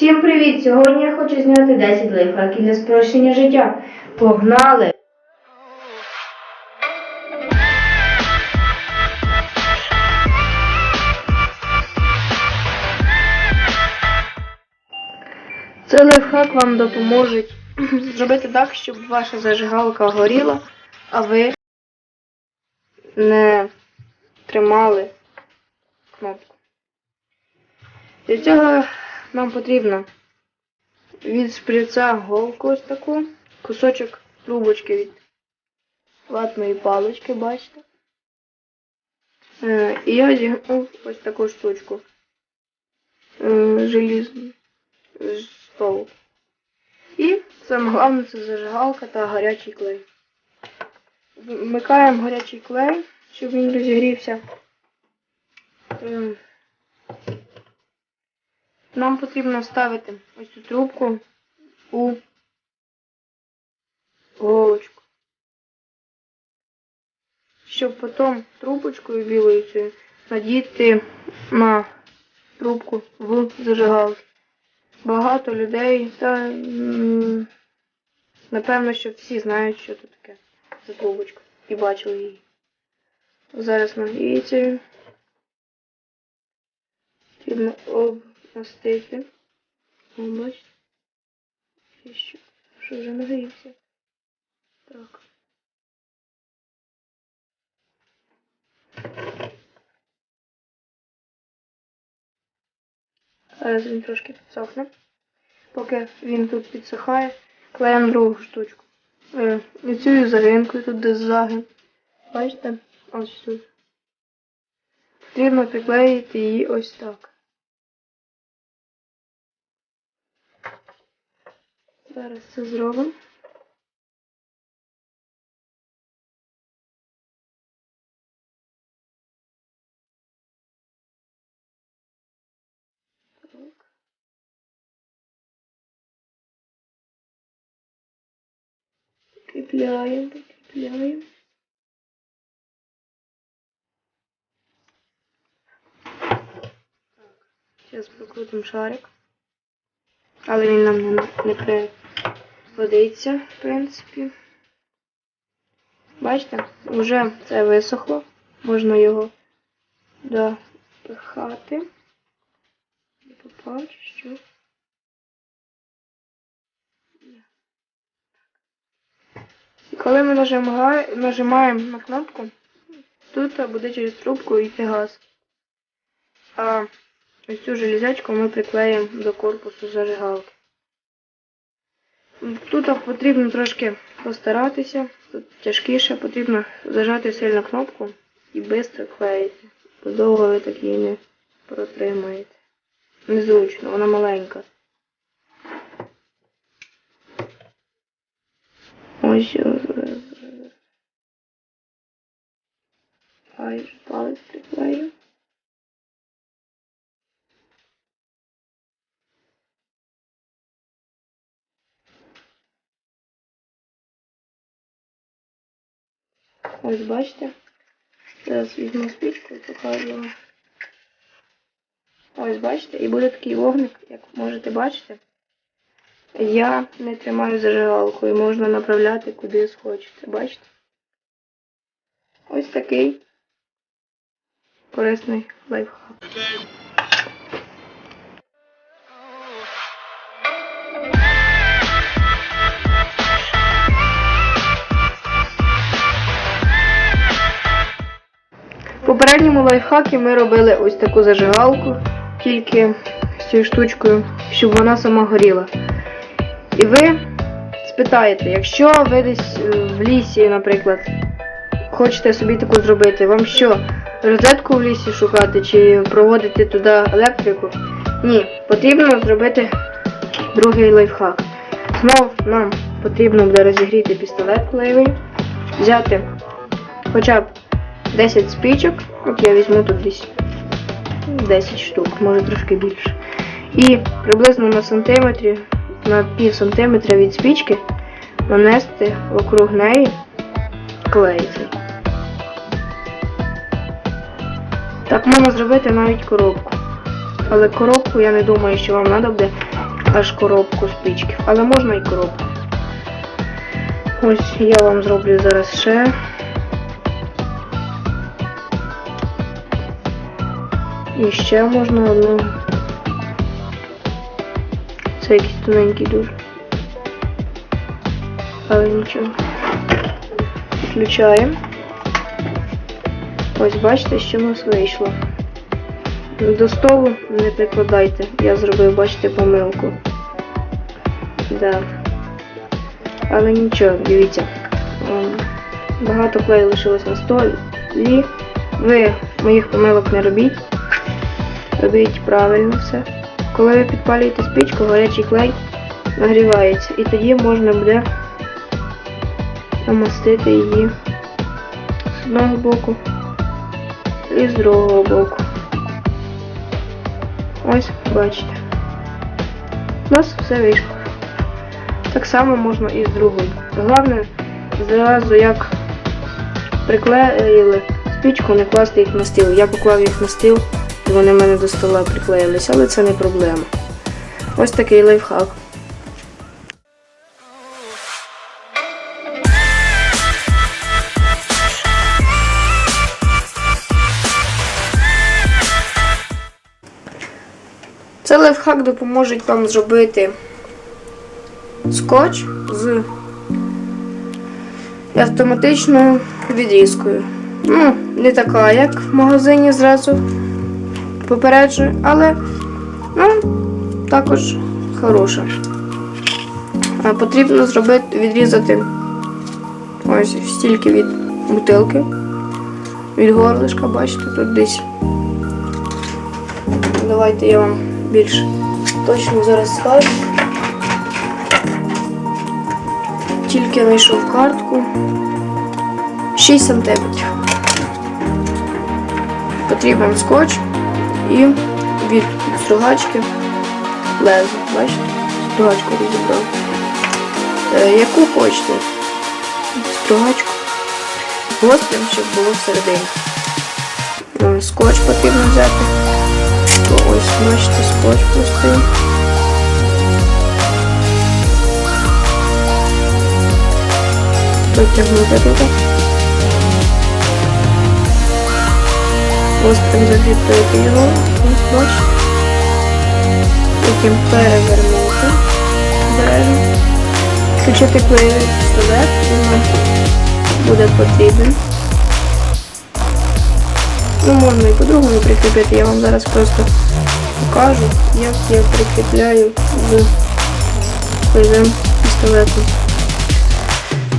Всім привіт! Сьогодні я хочу зняти 10 лайфхаків для спрощення життя. Погнали! Цей лайфхак вам допоможе зробити так, щоб ваша зажигалка горіла, а ви не тримали кнопку. Для цього нам потрібно від шприца голку ось таку, кусочок трубочки від ватної палички, бачите? Е, І я зігнув ось таку штучку е, желізну з столу. І саме головне це зажигалка та гарячий клей. Вмикаємо гарячий клей, щоб він розігрівся. Нам потрібно вставити ось цю трубку у голочку. Щоб потім трубочкою білою цією надіти на трубку в зажигалку. Багато людей, та напевно, що всі знають, що це таке за трубочка і бачили її. Зараз нагріється. Потрібно обмастити. О, бачите? І що, що вже нагрівся. Так. Зараз він трошки підсохне. Поки він тут підсихає, клеїмо другу штучку. Е, і цю загинкою тут десь загин. Бачите? Ось тут. Потрібно приклеїти її ось так. Зараз це зробимо. Прикріпляємо, прикріпляємо. Зараз прокрутимо шарик. Але він нам не, не пригодиться, в принципі. Бачите, вже це висохло. Можна його допихати. Не попав, що. І коли ми нажимаємо на кнопку, тут буде через трубку йти газ. А ось цю железячку ми приклеїмо до корпусу зажигалки. Тут потрібно трошки постаратися, тут тяжкіше, потрібно зажати сильно кнопку і швидко клеїти. Бо довго ви так її не протримаєте. Незручно, вона маленька. Ось Ай, палець приклею. Ось бачите. Зараз візьму спічку і покажу. Ось бачите, і буде такий вогник, як можете бачити. Я не тримаю зажигалку і можна направляти куди схочете. Бачите? Ось такий корисний лайфхак. Попередньому лайфхакі ми робили ось таку зажигалку, тільки з цією штучкою, щоб вона сама горіла. І ви спитаєте, якщо ви десь е, в лісі, наприклад, хочете собі таку зробити, вам що, розетку в лісі шукати чи проводити туди електрику? Ні, потрібно зробити другий лайфхак. Знов нам потрібно буде розігріти пістолет клеєвий, взяти хоча б 10 спічок, от я візьму тут десь 10 штук, може трошки більше. І приблизно на сантиметрі, на пів сантиметра від спічки нанести округ неї клей. цей. Так можна зробити навіть коробку. Але коробку я не думаю, що вам треба буде аж коробку спичків, але можна і коробку. Ось я вам зроблю зараз ще. І ще можна одну. Це якийсь тоненький дуже. Але нічого. Включаємо. Ось бачите, що в нас вийшло. До столу не прикладайте. Я зробив, бачите, помилку. Да. Але нічого, дивіться. Багато клею лишилось на столі. Ви моїх помилок не робіть. Робіть правильно все. Коли ви підпалюєте спичку, гарячий клей нагрівається. І тоді можна буде намастити її з одного боку і з другого боку. Ось, бачите. У нас все вийшло. Так само можна і з другої. Головне, зразу як приклеїли спічку, не класти їх на стіл. Я поклав їх на стіл, і вони в мене до стола приклеїлися, але це не проблема. Ось такий лайфхак. Цей лайфхак допоможе вам зробити скотч з автоматичною відрізкою. Ну, не така, як в магазині зразу попереджую, але ну, також хороша. Потрібно зробити, відрізати ось стільки від бутилки, від горлишка, бачите, тут десь. Давайте я вам більш точно зараз скажу. Тільки знайшов картку. 6 сантиметрів. Потрібен скотч і від стругачки лезо. Бачите? Стругачку розібрав. Е, яку хочете? Стругачку. Гострим, щоб було всередині. Е, Скотч потрібно взяти. Ось, бачите, скотч простий. Витягнути туди. Гострим закріпити його. Ось бачите. Потім перевернути. Обережно. Включити клеєвий пістолет, він буде потрібен. Ну, можна і по-другому прикріпити, я вам зараз просто покажу, як я прикріпляю з клеєвим пістолетом.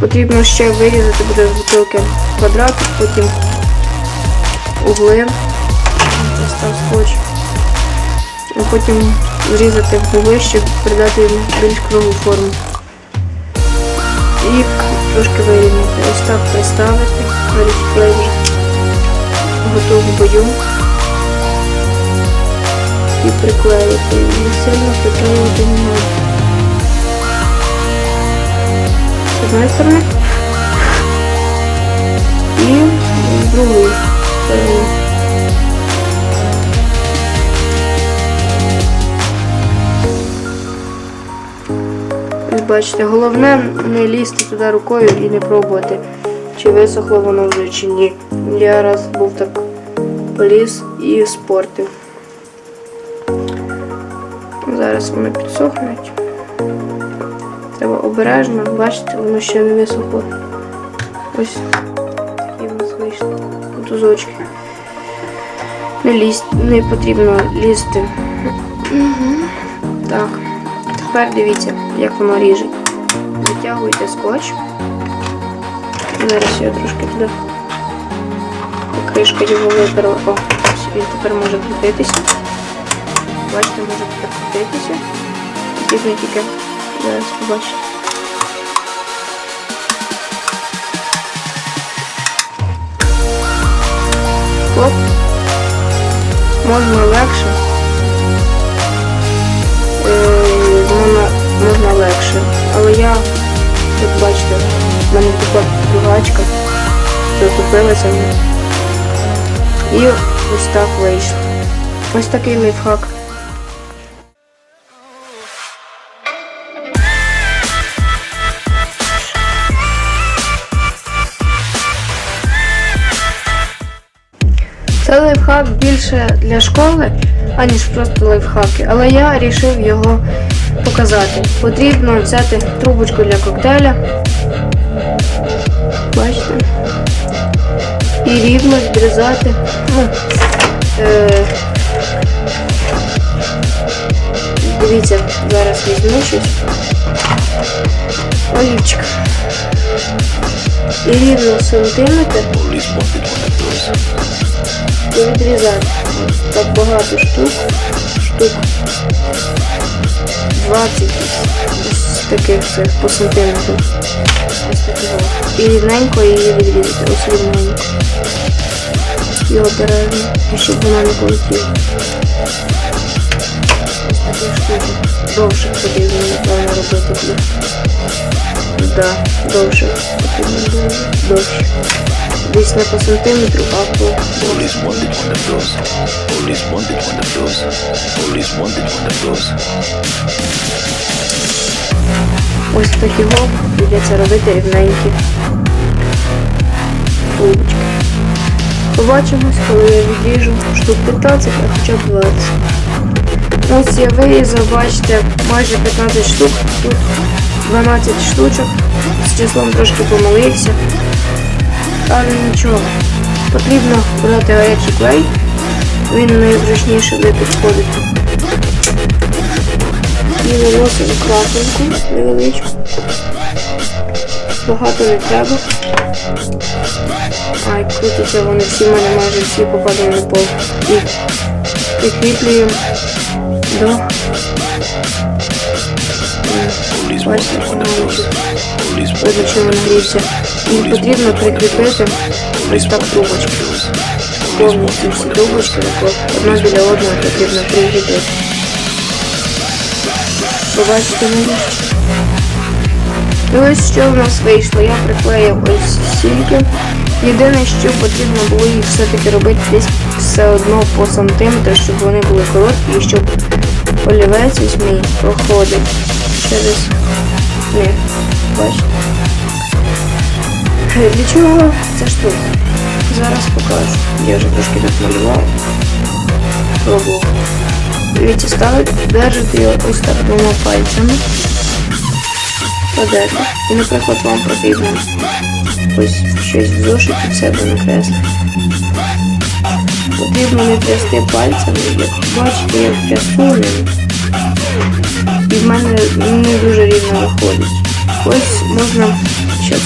Потрібно ще вирізати буде бутилки квадрат, потім угли, став скотч, а потім зрізати вугли, щоб придати йому більш круглу форму. І трошки вирівняти. Ось так приставити, клей вже бою. І приклеїти. Не сильно приклеювати не можна. З одної сторони. І з другої сторони. Ось Бачите, головне не лізти туди рукою і не пробувати, чи висохло воно вже чи ні. Я раз був так поліз і спортив. Зараз вони підсохнуть. Треба обережно, бачите, воно ще не висохло. Ось такі в нас мотузочки. Не лізь, не потрібно лізти. Так. Тепер дивіться, як воно ріже. Витягуйте скотч. Зараз я трошки туди. Кришка його виперла. О, він тепер може крутитися. Бачите, може тепер крутитися. Потрібно тільки зараз побачите. Хлоп. Можна легше. Е, Можна, можна легше. Але я, як бачите, в мене така дугачка Затупилася. І ось так вийшло. Ось такий лайфхак. Це лайфхак більше для школи, аніж просто лайфхаки, але я вирішив його показати. Потрібно взяти трубочку для коктейля. Бачите? І рівно зрізати. Ну, е, дивіться, зараз візьму щось. Олівчик. І рівно сантиметр відрізати. Так багато штук. Штук 20 ось таких цих по сантиметру. Ось такого. І рівненько її відрізати. Ось рівненько. І обережно. Щоб вона не полетіла. Ось таких штук. Довше потрібно, напевно, робити буде. Да, довше потрібно. Довше. Десь не по сантиметру, а по Police wanted one of those. Police wanted one of those. Police wanted one of those. Ось такі гол прийдеться робити рівненькі трубочки. Побачимось, коли я відріжу штук 15, а хоча б 20. Ось я вирізав, бачите, майже 15 штук, тут 12 штучок. З числом трошки помилився. Але нічого. Потрібно брати гарячий клей. Він найзручніше буде підходити. І виносимо крапинку невеличку. Багато не треба. Ай, крутиться вони всі в мене майже всі попадали на пол. І прикріплюємо до Бачите, wanted one of І потрібно прикріпити ось так трубочки. Повністю всі трубочки одна біля одної потрібно прикріпити. Побачите мені? І ось що в нас вийшло. Я приклеїв ось стільки. Єдине, що потрібно було їх все-таки робити десь все одно по сантиметру, щоб вони були короткі і щоб олівець ось мій проходив через них. Бачите? Е, Для чого ця штука? Зараз покажу. Я вже трошки тут малював. Пробував. Дивіться, ставити, держите його ось так двома пальцями. Кладете. І, наприклад, вам потрібно ось щось в зошиті в себе накреслити. Потрібно не трясти пальцями, як бачите, я трясу ним. І в мене не дуже рівно виходить. Ось можна щас.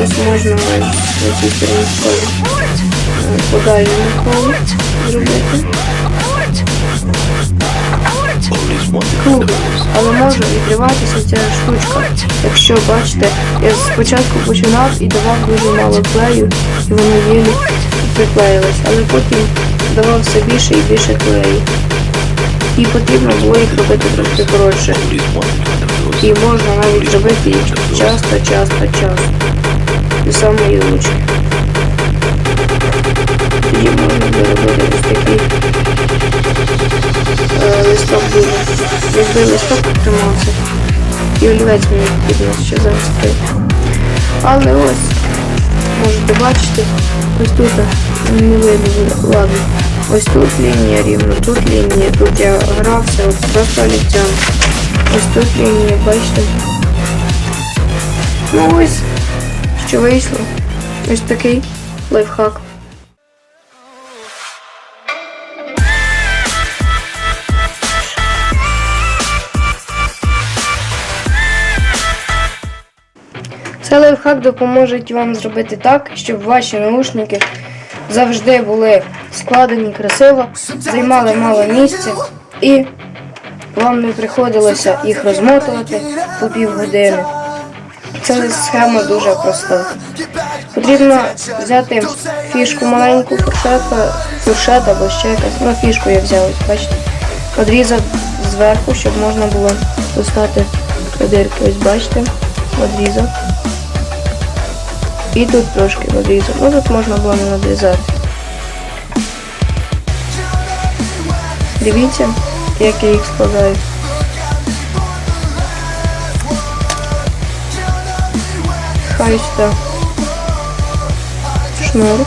Можна на цій стороні коло зробити. Круг. Але може відриватися ця штучка. Якщо бачите, я спочатку починав і давав дуже мало клею, і воно єлі приклеїлось, але потім давав все більше і більше клею. І потрібно було їх робити трошки коротше. І можна навіть зробити їх часто, часто, часто. До самої ручки. Тоді можна доробити ось такий е, листок буде. Якби листок тримався. І олівець мені потрібно ще загострити. Але ось, можете бачити, ось тут не видно, ладно. Ось тут лінія рівно, тут лінія, тут я грався, от просто олівцем. Ось тут лінія, бачите? Ну ось, що вийшло. Ось такий лайфхак. Цей лайфхак допоможе вам зробити так, щоб ваші наушники завжди були складені красиво, займали мало місця і вам не приходилося їх розмотувати по півгодини. Ця схема дуже проста. Потрібно взяти фішку маленьку, фуршетка, фуршет або ще якась. Ну, фішку я взяв, бачите. Одрізав зверху, щоб можна було достати дирки. Ось бачите, одрізав. І тут трошки надрізав. Ну тут можна було не надрізати. Дивіться, як я їх складаю. Хай сюди шнур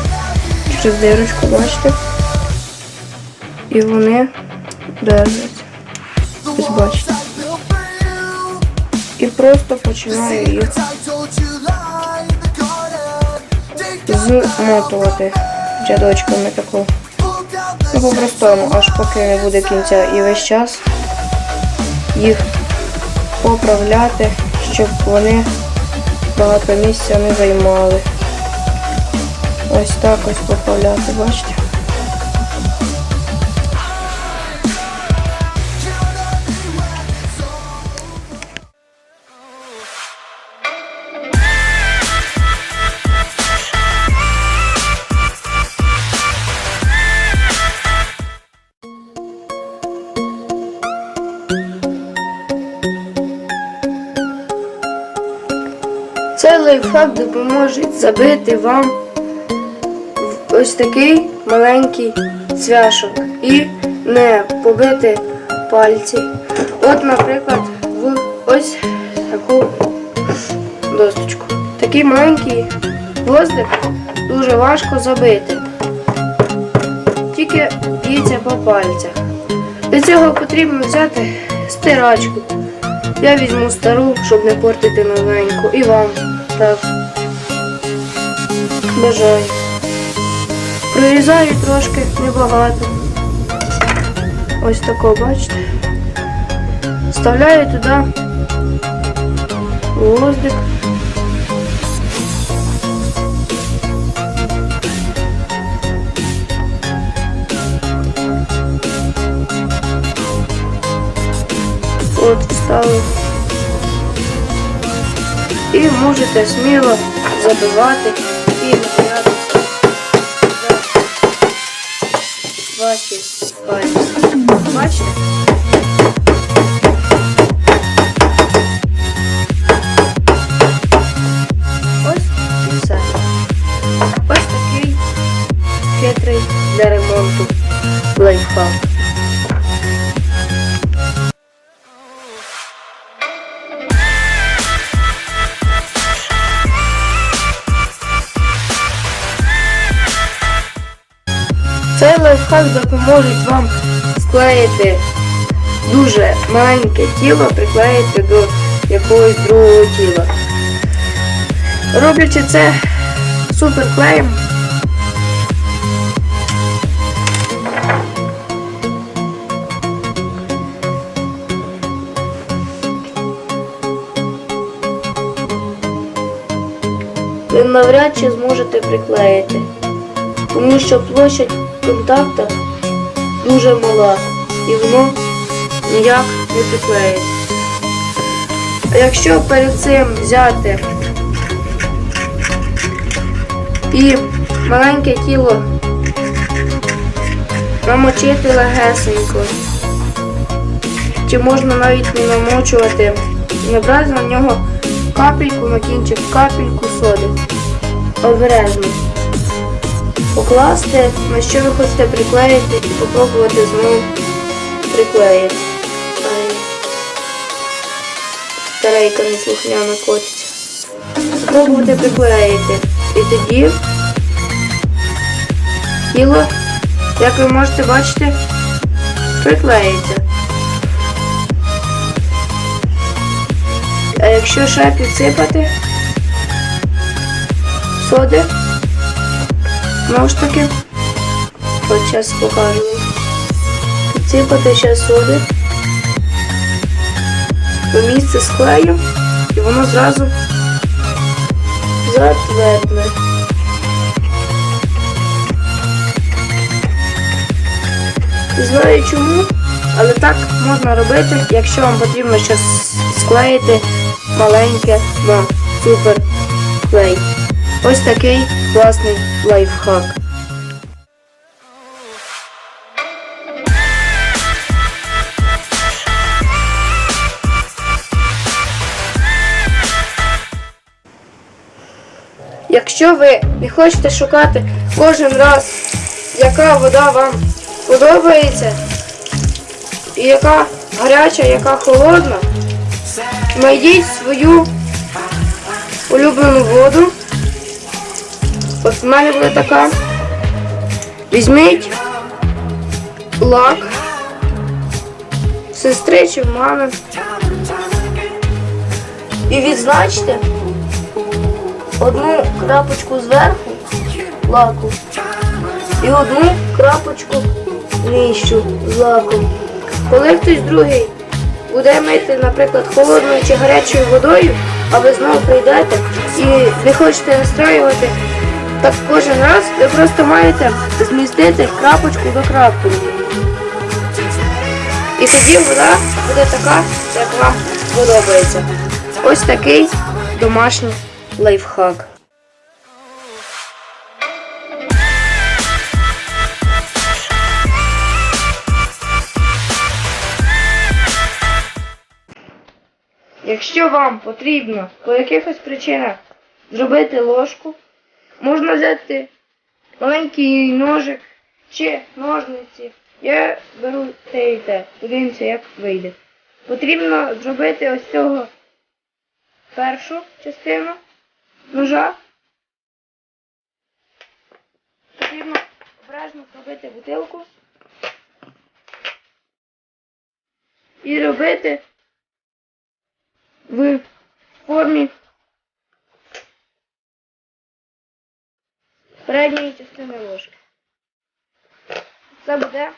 через дирочку, бачите? І вони держаться. Ось бачите. І просто починаю їх змотувати рядочками таку. Ну, по-простому, аж поки не буде кінця. І весь час їх поправляти, щоб вони багато місця не займали. Ось так ось поправляти, бачите? Цей лайфхак допоможе забити вам ось такий маленький цвяшок і не побити пальці. От, наприклад, в ось таку досточку. Такий маленький гвоздик дуже важко забити. Тільки б'ється по пальцях. Для цього потрібно взяти стирачку. Я візьму стару, щоб не портити новеньку. І вам так. Бажаю. Прорізаю трошки небагато. Ось тако, бачите. Вставляю туди гвоздик. От вставив. І можете сміло забивати і набиратися за ваші пальці. Бачите? Лайфхак допоможе вам склеїти дуже маленьке тіло, приклеїти до якогось другого тіла. Роблячи це суперклеєм, ви навряд чи зможете приклеїти тому що площадь контакта дуже мала і воно ніяк не приклеїться. А якщо перед цим взяти і маленьке тіло намочити легесенько, чи можна навіть не намочувати, набрати на нього капельку на кінчик, капельку соди. Обережно покласти, на що ви хочете приклеїти і попробувати знову приклеїти. Старейка неслухняно котиться. Попробувати приклеїти. І тоді тіло, як ви можете бачити, приклеїться. А якщо ще підсипати соди, Знову ж таки, от зараз покажу. Підсипати ще соди. В місце склею і воно зразу затвердне. Не знаю чому, але так можна робити, якщо вам потрібно щось склеїти маленьке на супер клей. Ось такий класний лайфхак. Якщо ви не хочете шукати кожен раз, яка вода вам подобається, і яка гаряча, яка холодна, знайдіть свою улюблену воду. От в мене буде така. Візьміть лак сестри чи мами і відзначте одну крапочку зверху лаку і одну крапочку нижчу з лаком. Коли хтось другий буде мити, наприклад, холодною чи гарячою водою, а ви знову прийдете і не хочете настраювати, так кожен раз ви просто маєте змістити крапочку до крапки. І тоді вода буде така, як вам подобається. Ось такий домашній лайфхак. Якщо вам потрібно по якихось причинах зробити ложку, можна взяти маленький ножик чи ножниці. Я беру те і те. Подивимося, як вийде. Потрібно зробити ось цього першу частину ножа. Потрібно обережно зробити бутилку. І робити в формі передньої частини ложки. Це буде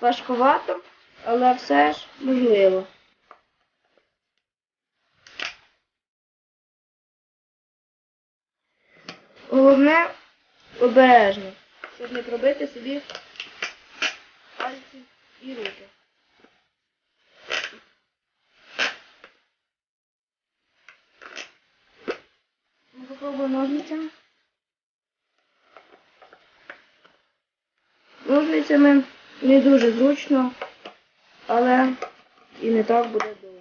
важкувато, але все ж можливо. Головне обережно, щоб не пробити собі пальці і руки. Ну, Попробуй ножницями. Ножницями не дуже зручно, але і не так буде довго.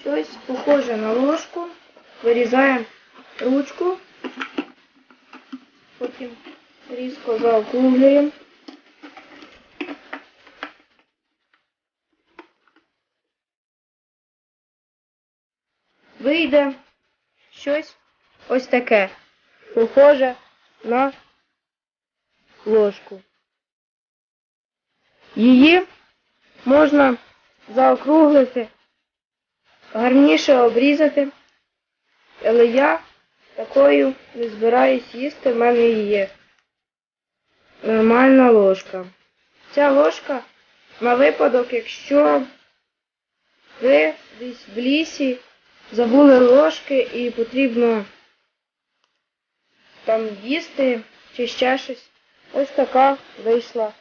Щось похоже на ложку. Вирізаємо ручку, потім різко заокруглюємо. Вийде щось ось таке, похоже на ложку. Її можна заокруглити, гарніше обрізати, але я такою не збираюсь їсти, в мене є нормальна ложка. Ця ложка на випадок, якщо ви десь в лісі забули ложки і потрібно там їсти чи ще щось. Ось така вийшла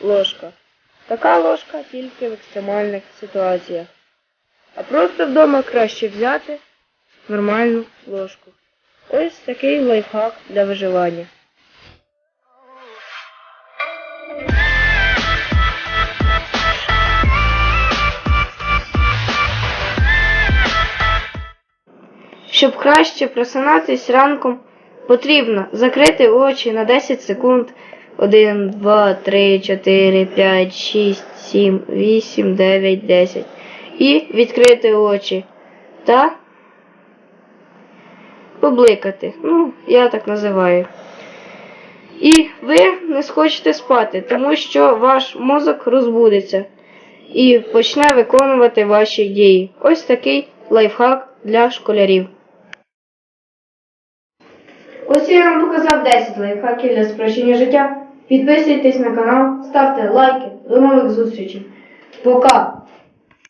ложка. Така ложка тільки в екстремальних ситуаціях. А просто вдома краще взяти нормальну ложку. Ось такий лайфхак для виживання. Щоб краще просинатись ранком, потрібно закрити очі на 10 секунд. 1, 2, 3, 4, 5, 6, 7, 8, 9, 10. І відкрити очі та побликати. Ну, я так називаю. І ви не схочете спати, тому що ваш мозок розбудеться і почне виконувати ваші дії. Ось такий лайфхак для школярів. Ось я вам показав 10 лайфхаків для спрощення життя. Підписуйтесь на канал, ставте лайки. До нових зустрічей. Пока!